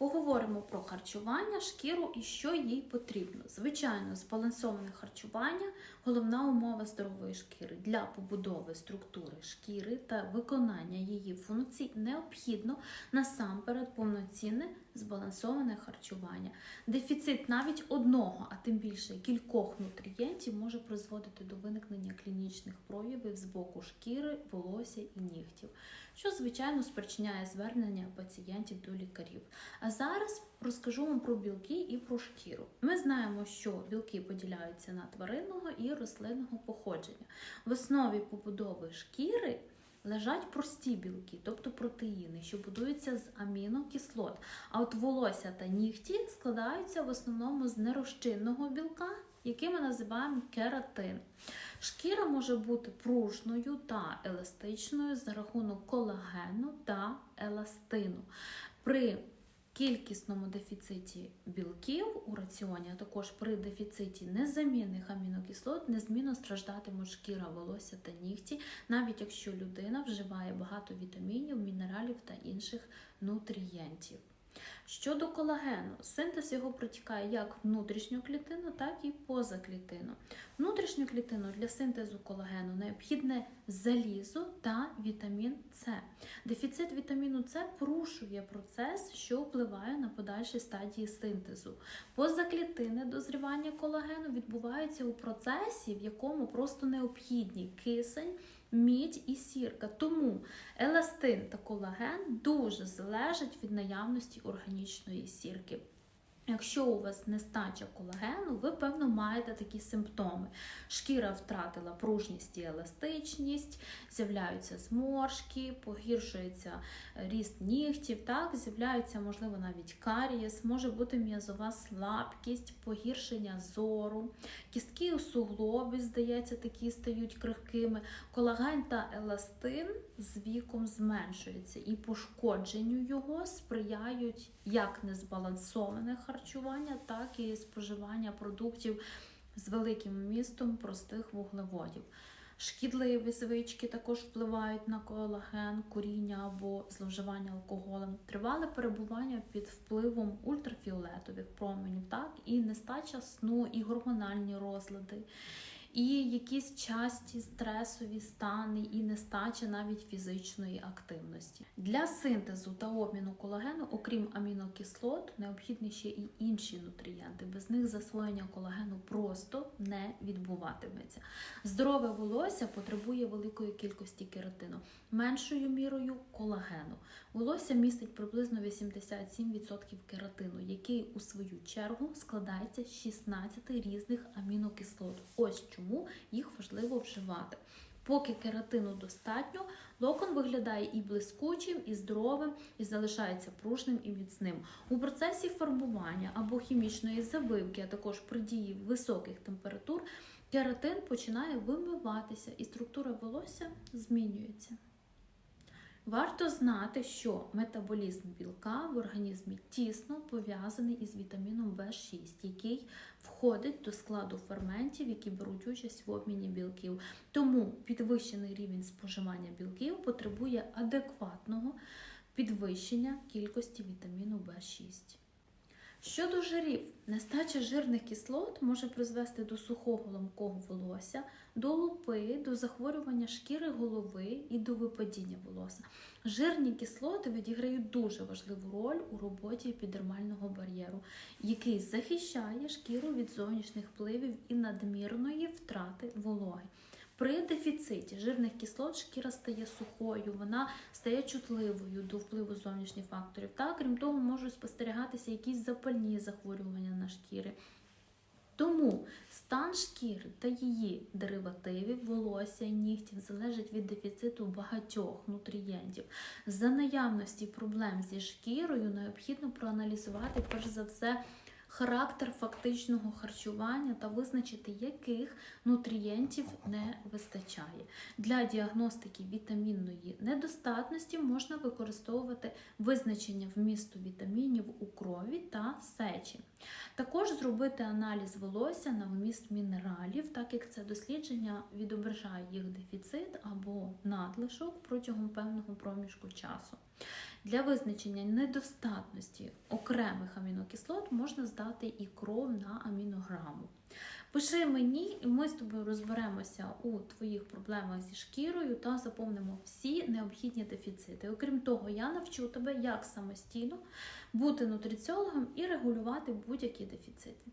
Поговоримо про харчування, шкіру і що їй потрібно. Звичайно, збалансоване харчування головна умова здорової шкіри. Для побудови структури шкіри та виконання її функцій необхідно насамперед повноцінне збалансоване харчування. Дефіцит навіть одного, а тим більше кількох нутрієнтів може призводити до виникнення клінічних проявів з боку шкіри, волосся і нігтів, що звичайно спричиняє звернення пацієнтів до лікарів. А зараз розкажу вам про білки і про шкіру. Ми знаємо, що білки поділяються на тваринного і рослинного походження. В основі побудови шкіри лежать прості білки, тобто протеїни, що будуються з амінокислот. А от волосся та нігті складаються в основному з нерозчинного білка, який ми називаємо кератин. Шкіра може бути пружною та еластичною за рахунок колагену та еластину. При кількісному дефіциті білків у раціоні, а також при дефіциті незамінних амінокислот, незмінно страждатимуть шкіра, волосся та нігті, навіть якщо людина вживає багато вітамінів, мінералів та інших нутрієнтів. Щодо колагену, синтез його протікає як внутрішню клітину, так і поза клітину. Внутрішню клітину для синтезу колагену необхідне залізо та вітамін С. Дефіцит вітаміну С порушує процес, що впливає на подальші стадії синтезу. Позаклітинне дозрівання колагену відбувається у процесі, в якому просто необхідні кисень, мідь і сірка. Тому еластин та колаген дуже залежать від наявності органічної сірки. Якщо у вас нестача колагену, ви, певно, маєте такі симптоми. Шкіра втратила пружність і еластичність, з'являються зморшки, погіршується ріст нігтів, так, з'являється, можливо, навіть карієс, може бути м'язова слабкість, погіршення зору, кістки у суглобі, здається, такі стають крихкими. Колаген та еластин з віком зменшуються, і пошкодженню його сприяють як незбалансоване харчування, так і споживання продуктів з великим вмістом простих вуглеводів. Шкідливі звички також впливають на колаген, куріння або зловживання алкоголем, тривале перебування під впливом ультрафіолетових променів, так і нестача сну, і гормональні розлади, і якісь часті стресові стани, і нестача навіть фізичної активності. Для синтезу та обміну колагену, окрім амінокислот, необхідні ще і інші нутрієнти. Без них засвоєння колагену просто не відбуватиметься. Здорове волосся потребує великої кількості кератину, меншою мірою колагену. Волосся містить приблизно 87% кератину, який у свою чергу складається з 16 різних амінокислот. Ось чому їх важливо вживати. Поки кератину достатньо, локон виглядає і блискучим, і здоровим, і залишається пружним і міцним. У процесі формування або хімічної завивки, а також при дії високих температур, кератин починає вимиватися і структура волосся змінюється. Варто знати, що метаболізм білка в організмі тісно пов'язаний із вітаміном В6, який входить до складу ферментів, які беруть участь в обміні білків. Тому підвищений рівень споживання білків потребує адекватного підвищення кількості вітаміну В6. Щодо жирів, нестача жирних кислот може призвести до сухого ламкого волосся, до лупи, до захворювання шкіри голови і до випадіння волосся. Жирні кислоти відіграють дуже важливу роль у роботі епідермального бар'єру, який захищає шкіру від зовнішніх впливів і надмірної втрати вологи. При дефіциті жирних кислот шкіра стає сухою, вона стає чутливою до впливу зовнішніх факторів. Та, крім того, можуть спостерігатися якісь запальні захворювання на шкіри. Тому стан шкіри та її деривативів, волосся і нігтів залежить від дефіциту багатьох нутрієнтів. За наявності проблем зі шкірою необхідно проаналізувати перш за все характер фактичного харчування та визначити, яких нутрієнтів не вистачає. Для діагностики вітамінної недостатності можна використовувати визначення вмісту вітамінів у крові та сечі. Також зробити аналіз волосся на вміст мінералів, так як це дослідження відображає їх дефіцит або надлишок протягом певного проміжку часу. Для визначення недостатності окремих амінокислот можна здати і кров на амінограму. Пиши мені, і ми з тобою розберемося у твоїх проблемах зі шкірою та заповнимо всі необхідні дефіцити. Окрім того, я навчу тебе, як самостійно бути нутриціологом і регулювати будь-які дефіцити.